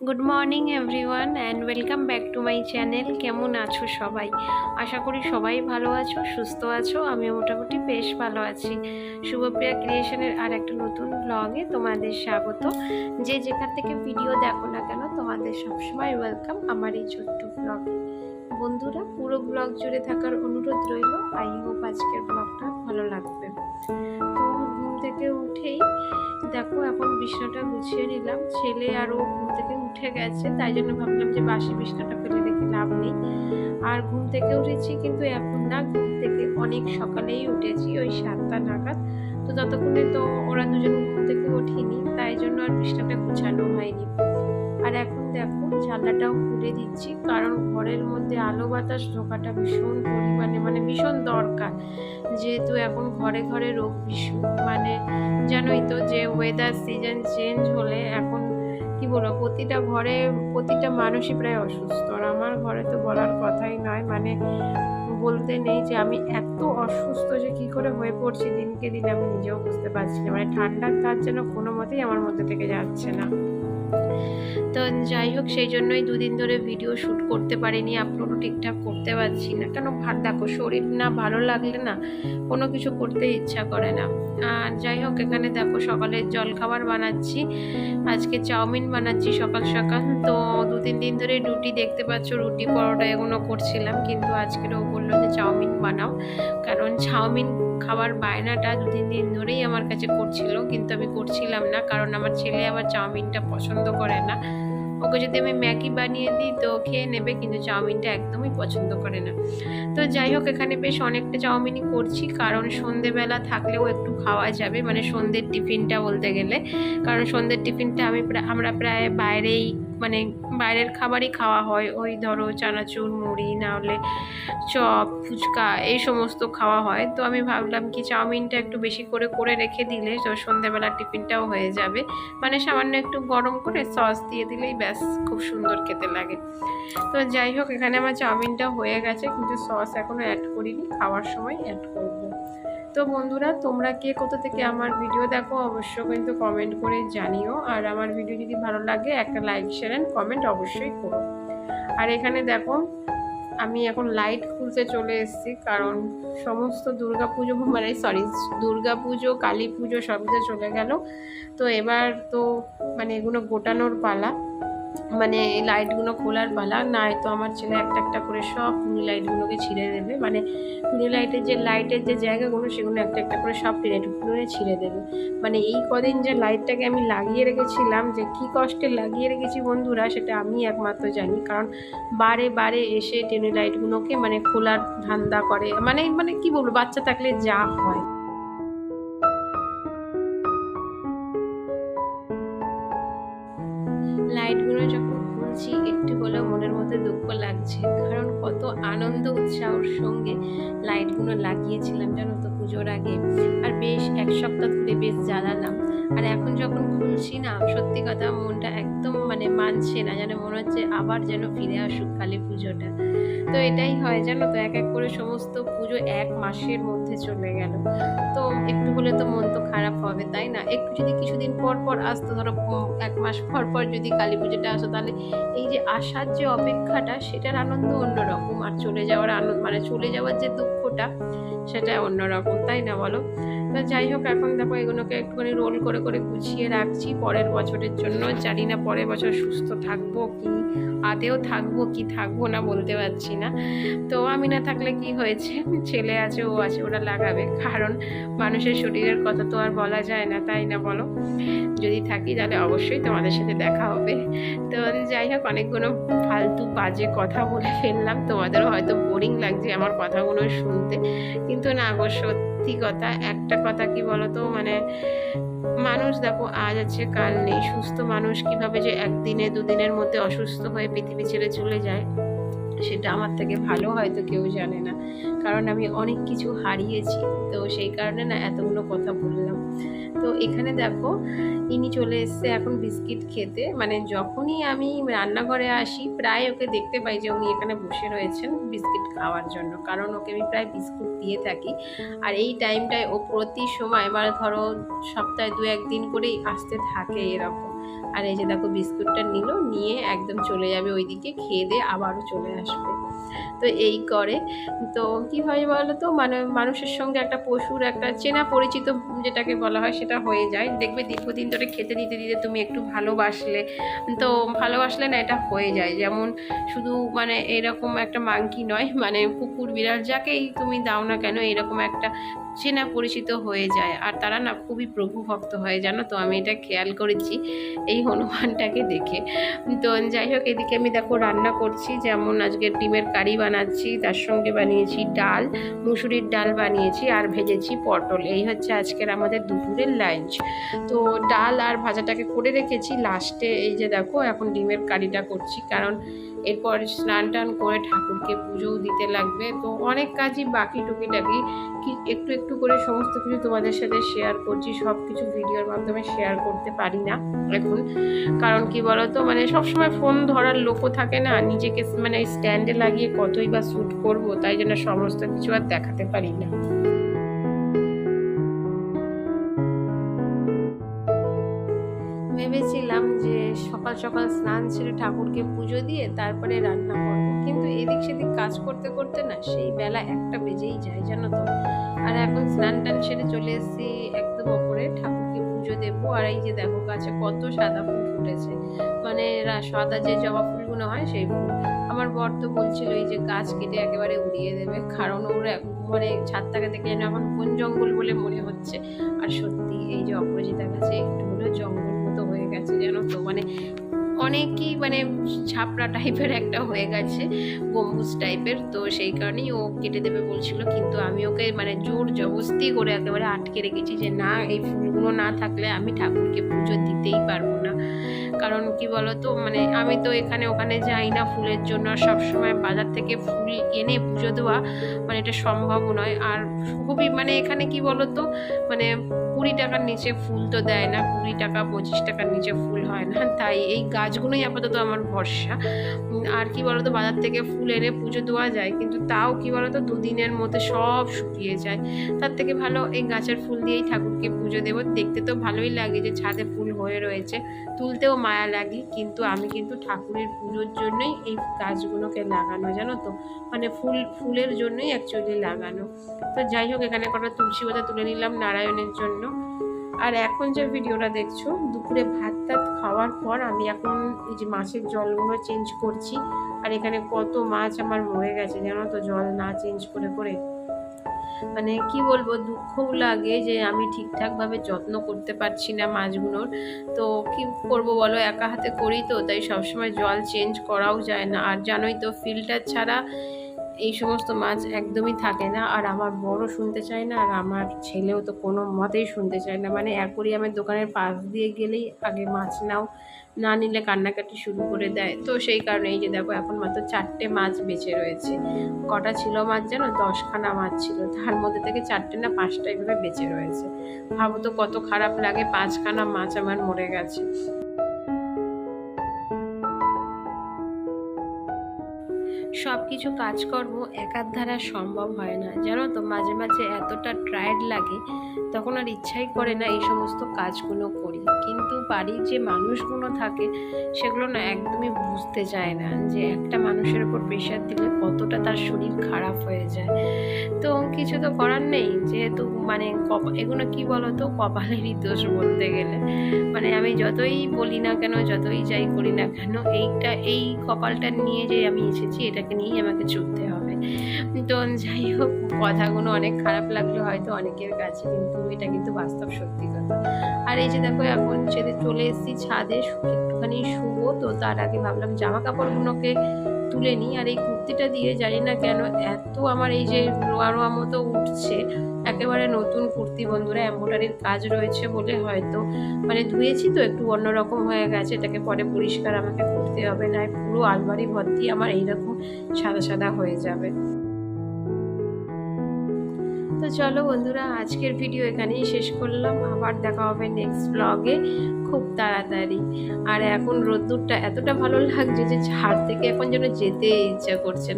Good morning everyone and welcome back to my channel কেমন আছো সবাই? আশা করি সবাই ভালো আছো, সুস্থ আছো। আমিও মোটামুটি বেশ ভালো আছি। শুভপ্রিয়া ক্রিয়েশনের আর একটা নতুন ব্লগে তোমাদের স্বাগত। যে যেখান থেকে ভিডিও দেখো না কেন, তোমাদের সবসময় ওয়েলকাম আমার এই ছোট্ট ব্লগে বন্ধুরা, পুরো ব্লগ জুড়ে থাকার অনুরোধ রইল। আই হোপ আজকের ব্লগটা ভালো লাগবে। তো থেকে উঠেই দেখো এখন বিছানাটা গুছিয়ে নিলাম। ছেলে আরও ঘুম থেকে উঠে গেছে, তাই জন্য ভাবলাম যে বাসি বিছানাটা ফেলে রেখে লাভ নেই। আর ঘুম থেকে উঠেছি কিন্তু এখন না, ঘুম থেকে অনেক সকালেই উঠেছি, ওই সাতটা নাগাদ। তো ততক্ষণে তো ওরা দুজন ঘুম থেকে ওঠেনি, তাই জন্য আর বিছানাটা গুছানো হয়নি। আর এখন দেখো, জানলাটাও খুলে দিচ্ছি, কারণ ঘরের মধ্যে আলো বাতাস ঢোকাটা ভীষণ পরিমাণে মানে ভীষণ দরকার। যেহেতু এখন ঘরে ঘরে রোগ বিষ মানে জানোই তো যে ওয়েদার সিজন চেঞ্জ হলে এখন কি বলব, প্রতিটা ঘরে প্রতিটা মানুষই প্রায় অসুস্থ। আর আমার ঘরে তো বলার কথাই নয় মানে বলতে নেই যে আমি এত অসুস্থ যে কি করে হয়ে পড়ছি দিনকে দিন আমি নিজেও বুঝতে পারছি না। মানে ঠান্ডার তার যেন কোনো মতেই আমার মধ্যে থেকে যাচ্ছে না। তো যাই হোক, সেই জন্যই দুদিন ধরে ভিডিও শ্যুট করতে পারিনি আপলোডও ঠিকঠাক করতে পারছি না। কেন ভাত দেখো, শরীর না ভালো লাগলে না কোনো কিছু করতে ইচ্ছা করে না। আর যাই হোক, এখানে দেখো সকালে জল খাবার বানাচ্ছি, আজকে চাউমিন বানাচ্ছি সকাল সকাল। তো দু তিন দিন ধরে রুটি দেখতে পাচ্ছ, রুটি পরোটা এগুলো করছিলাম, কিন্তু আজকেরও বলল যে চাউমিন বানাও, কারণ চাউমিন খাবার বায়নাটা দু তিন দিন ধরেই আমার কাছে করছিল, কিন্তু আমি করছিলাম না, কারণ আমার ছেলে আবার চাউমিনটা পছন্দ করে না। ওকে যদি আমি ম্যাগি বানিয়ে দিই, তো খেয়ে নেবে, কিন্তু চাউমিনটা একদমই পছন্দ করে না। তো যাই হোক, এখানে বেশ অনেকটা চাউমিনই করছি, কারণ সন্ধেবেলা থাকলেও একটু খাওয়া যাবে মানে সন্ধ্যের টিফিনটা বলতে গেলে। কারণ সন্ধ্যের টিফিনটা আমি আমরা প্রায় বাইরেই মানে বাইরের খাবারই খাওয়া হয়। ওই ধরো চানাচুর, মুড়ি, না হলে চপ, ফুচকা এই সমস্ত খাওয়া হয়। তো আমি ভাবলাম কি চাউমিনটা একটু বেশি করে করে রেখে দিলে তো সন্ধ্যেবেলা টিফিনটাও হয়ে যাবে। মানে সামান্য একটু গরম করে সস দিয়ে দিলেই ব্যাস, খুব সুন্দর খেতে লাগে। তো যাই হোক, এখানে আমার চাউমিনটা হয়ে গেছে, কিন্তু সস এখনও অ্যাড করিনি। খাওয়ার সময় অ্যাড করব। তো বন্ধুরা, তোমরা কে কোথা থেকে আমার ভিডিও দেখো অবশ্য কিন্তু কমেন্ট করে জানিও। আর আমার ভিডিও যদি ভালো লাগে, একটা লাইক শেয়ার অ্যান্ড কমেন্ট অবশ্যই করো। আর এখানে দেখো, আমি এখন লাইট খুলতে চলে এসেছি, কারণ সমস্ত দুর্গা পুজো মানে সরি দুর্গা পুজো কালী পুজো সব চলে গেল। তো এবার তো মানে এগুলো গোটানোর পালা। মানে এই লাইটগুলো খোলার পালা না তো আমার ছেলে একটা একটা করে সব টুনি লাইটগুলোকে ছিঁড়ে দেবে। মানে টুনি লাইটের যে লাইটের যে জায়গাগুলো, সেগুলো একটা একটা করে সব লাইটগুলো ছিঁড়ে দেবে। মানে এই কদিন যে লাইটটাকে আমি লাগিয়ে রেখেছিলাম, যে কি কষ্টে লাগিয়ে রেখেছি বন্ধুরা, সেটা আমি একমাত্র জানি। কারণ বারে বারে এসে টেনি লাইটগুলোকে মানে খোলার ধান্দা করে। মানে মানে কি বলব, বাচ্চা থাকলে যা হয়। একটু হলেও মনের মধ্যে দুঃখ লাগছে। কারণ কত আনন্দ, উৎসাহর সঙ্গে লাইটগুলো লাগিয়েছিলাম জানো তো পুজোর আগে। আর বেশ এক সপ্তাহ ধরে বেশ জ্বালালাম। আর এখন যখন খুলছি না, সত্যি কথা মনটা একদম মানে মানছে না, যেন মনে হচ্ছে আবার যেন ফিরে আসুক কালী পুজোটা। তো এটাই হয় জানো তো, এক এক করে সমস্ত পুজো এক মাসের মধ্যে চলে গেল। তো একটু হলে তো মন খারাপ হবে, তাই না? একটু যদি কিছুদিন পর পর আসতো, ধরো এক মাস পর পর যদি কালী পুজোটা আসতো, তাহলে এই যে আসার যে অপেক্ষাটা, সেটার আনন্দ অন্যরকম। আর চলে যাওয়ার আনন্দ মানে চলে যাওয়ার যে দুঃখটা, সেটা অন্যরকম, তাই না বলো? তো যাই হোক, এখন দেখো এগুলোকে একটুখানি রোল করে করে গুছিয়ে রাখছি পরের বছরের জন্য। জানি না পরের বছর সুস্থ থাকব কি, আদেও থাকব কি, থাকব না বলতে পারছি না। তো আমি না থাকলে কি হয়েছে? ছেলে আছে, ও আছে, ওরা লাগাবে। কারণ মানুষের শরীরের কথা তো আর বলা যায় না, তাই না বলো? যদি থাকি তাহলে অবশ্যই তোমাদের সাথে দেখা হবে। তো যাই হোক, অনেকগুলো ফালতু বাজে কথা বলে ফেললাম। তোমাদেরও হয়তো বোরিং লাগছে আমার কথাগুলো শুনতে। কিন্তু না গো, সত্যি কথা একটা কথা কি বলতো? মানে মানুষ দেখো, আজ আছে, কাল নেই। সুস্থ মানুষ কীভাবে যে একদিনে দুদিনের মধ্যে অসুস্থ হয়ে পৃথিবী ছেড়ে চলে যায়? সেটা আমার থেকে ভালো হয়তো কেউ জানে না। কারণ আমি অনেক কিছু হারিয়েছি। তো সেই কারণে না এতগুলো কথা বললাম। তো এখানে দেখো, ইনি চলে এসছে এখন বিস্কিট খেতে। মানে যখনই আমি রান্নাঘরে আসি, প্রায় ওকে দেখতে পাই যে উনি এখানে বসে রয়েছেন বিস্কিট খাওয়ার জন্য। কারণ ওকে আমি প্রায় বিস্কুট দিয়ে থাকি। আর এই টাইমটায় ও প্রতি সময় মানে ধরো সপ্তাহে দু একদিন করেই আসতে থাকে এরকম। আর এই যে দেখো বিস্কুটটা নিল, নিয়ে একদম চলে যাবে ওইদিকে, খেয়ে দিয়ে আবারও চলে আসবে। তো এই করে। তো কী হয় বলো তো মানে মানুষের সঙ্গে একটা পশুর একটা চেনা পরিচিত যেটাকে বলা হয় সেটা হয়ে যায়। দেখবে দীর্ঘদিন ধরে খেতে দিতে দিতে তুমি একটু ভালোবাসলে। তো ভালোবাসলে না এটা হয়ে যায়। যেমন শুধু মানে এরকম একটা মাংকি নয় মানে কুকুর বিড়াল যাকেই তুমি দাও না কেন, এরকম একটা চেনা পরিচিত হয়ে যায়। আর তারা না খুবই প্রভু ভক্ত হয়, জানো তো? আমি এটা খেয়াল করেছি এই হনুমানটাকে দেখে। তো যাই হোক, এদিকে আমি দেখো রান্না করছি। যেমন আজকে ডিমের কারি বানাচ্ছি, তার সঙ্গে বানিয়েছি ডাল, মুসুরির ডাল বানিয়েছি আর ভেজেছি পটল। এই হচ্ছে আজকের আমাদের দুপুরের লাঞ্চ। তো ডাল আর ভাজাটাকে করে রেখেছি। লাস্টে এই যে দেখো, এখন ডিমের কারিটা করছি। কারণ এরপর স্নান টান করে ঠাকুরকে পুজোও দিতে লাগবে। তো অনেক কাজই বাকি টুকিটাকি। কি একটু একটু করে সমস্ত কিছু তোমাদের সাথে শেয়ার করছি। সব কিছু ভিডিওর মাধ্যমে শেয়ার করতে পারি না এখন। কারণ কি বলতো? মানে সবসময় ফোন ধরার লোকও থাকে না। নিজেকে মানে স্ট্যান্ডে লাগিয়ে কতই বা শ্যুট করব? তাই জন্য সমস্ত কিছু আর দেখাতে পারি না। ভেবেছিলাম যে সকাল সকাল স্নান সেরে ঠাকুরকে পুজো দিয়ে তারপরে রান্না করব। কিন্তু এদিক সেদিক কাজ করতে করতে না সেই বেলা একটা বেজেই যায়, জানো তো। আর এখন স্নান টান সেরে চলে এসেছি একদম ওপরে, ঠাকুরকে পুজো দেবো। আর এই যে দেখো গাছে কত সাদা ফুল ফুটেছে। মানে সাদা যে জবা ফুলগুলো হয় সেই ফুল। আমার বর তো বলছিল, এই যে গাছ কেটে একেবারে উড়িয়ে দেবে। কারণ ওর মানে ছাদটাকে দেখে যেন এখন কোন জঙ্গল বলে মনে হচ্ছে। আর সত্যি এই যে অপরাজিতা গাছে একটু হলেও জঙ্গল মতো হয়ে গেছে জানো তো? মানে অনেকই মানে ছাপড়া টাইপের একটা হয়ে গেছে, গম্বুজ টাইপের তো সেই কারণেই ও কেটে দেবে বলছিল, কিন্তু আমি ওকে মানে জোর জবস্তি করে একেবারে আটকে রেখেছি যে, না, এই ফুলগুলো না থাকলে আমি ঠাকুরকে পুজো দিতেই পারব না। কারণ কি বলতো? মানে আমি তো এখানে ওখানে যাই না ফুলের জন্য সব সময় বাজার থেকে ফুল এনে পুজো দেওয়া মানে এটা সম্ভব নয়। আর খুবই মানে এখানে কি বলতো? মানে কুড়ি টাকার নিচে ফুল তো দেয় না, কুড়ি টাকা, পঁচিশ টাকার নিচে ফুল হয় না, তাই এই গাছগুলোই আপাতত আমার ভরসা। আর কি বলতো, বাজার থেকে ফুল এনে পুজো দেওয়া যায়, কিন্তু তাও কি বলতো, দুদিনের মধ্যে সব শুকিয়ে যায়। তার থেকে ভালো এই গাছের ফুল দিয়েই ঠাকুরকে পুজো দেবো। দেখতে তো ভালোই লাগে যে ছাদে ফুল হয়ে রয়েছে। তুলতেও মায়া লাগে, কিন্তু আমি কিন্তু ঠাকুরের পুজোর জন্যই এই গাছগুলোকে লাগানো, জানো তো? মানে ফুল, ফুলের জন্যই অ্যাকচুয়ালি লাগানো। তো যাই হোক, এখানে কটা তুলসী পাতা তুলে নিলাম নারায়ণের জন্য। আর এখন যে ভিডিওটা দেখছ, দুপুরে ভাত টাত খাওয়ার পর আমি এখন এই যে মাছের জলগুলো চেঞ্জ করছি। আর এখানে কত মাছ আমার মরে গেছে, জানো তো, জল না চেঞ্জ করে করে। মানে কি বলব, দুঃখও লাগে যে আমি ঠিকঠাকভাবে যত্ন করতে পারছি না মাছগুলোর। তো কি করব বলো, একা হাতে করি তো, তাই সবসময় জল চেঞ্জ করাও যায় না। আর জানোই তো ফিল্টার ছাড়া এই সমস্ত মাছ একদমই থাকে না। আর আমার বড় শুনতে চায় না, আর আমার ছেলেও তো কোনো মতেই শুনতে চায় না। মানে অ্যাকোরিয়ামের দোকানের পাশ দিয়ে গেলেই আগে মাছ নাও, না নিলে কান্নাকাটি শুরু করে দেয়। তো সেই কারণে এই যে দেখো, এখন মাত্র চারটে মাছ বেঁচে রয়েছে। কটা ছিল মাছ জানো? দশখানা মাছ ছিল। তার মধ্যে থেকে চারটে না পাঁচটা এভাবে বেঁচে রয়েছে। ভাবো তো কত খারাপ লাগে, পাঁচখানা মাছ আমার মরে গেছে। সব কিছু কাজকর্ম একার দ্বারা সম্ভব হয় না। জানো তো, মাঝে মাঝে এতটা টায়ার্ড লাগে, তখন আর ইচ্ছাই করে না এই সমস্ত কাজগুলো করি। কিন্তু বাড়ির যে মানুষগুলো থাকে, সেগুলো না একদমই বুঝতে চায় না যে একটা মানুষের উপর প্রেশার দিলে কতটা তার শরীর খারাপ হয়ে যায়। তো কিছু তো করার নেই, যেহেতু মানে এগুলো কি বলো তো কপালেরই দোষ বলতে গেলে। মানে আমি যতই বলি না কেন, যতই যাই করি না কেন, এইটা, এই কপালটা নিয়ে যে আমি এসেছি এটাকে নিয়েই আমাকে চলতে হবে। তো যাই হোক, কথাগুলো অনেক খারাপ লাগল হয়তো অনেকের কাছে, কিন্তু এটা কিন্তু বাস্তব সত্যি কথা। আর এই যে দেখো, এখন ছেড়ে চলে এসেছি ছাদে একটুখানি শুবো, তো তার আগে ভাবলাম জামা কাপড়গুলোকে তুলে নিই। আর এই কুর্তিটা দিয়ে জানি না কেন, এত আমার এই যে রোয়া রোয়া মতো উঠছে। একেবারে নতুন কুর্তি বন্ধুরা এম্ব্রয়ডারির কাজ রয়েছে বলে হয়তো মানে ধুয়েছি তো, একটু অন্যরকম হয়ে গেছে, এটাকে পরে পরিষ্কার আমাকে করতে হবে না পুরো আলমারি ভর্তি আমার এইরকম সাদা সাদা হয়ে যাবে। তো চলো বন্ধুরা, আজকের ভিডিও এখানেই শেষ করলাম, আবার দেখা হবে নেক্সট ব্লগে খুব তাড়াতাড়ি। আর এখন রোদ্দুরটা এতটা ভালো লাগছে যে ঝাড় থেকে এখন যেন যেতে ইচ্ছা করছে না।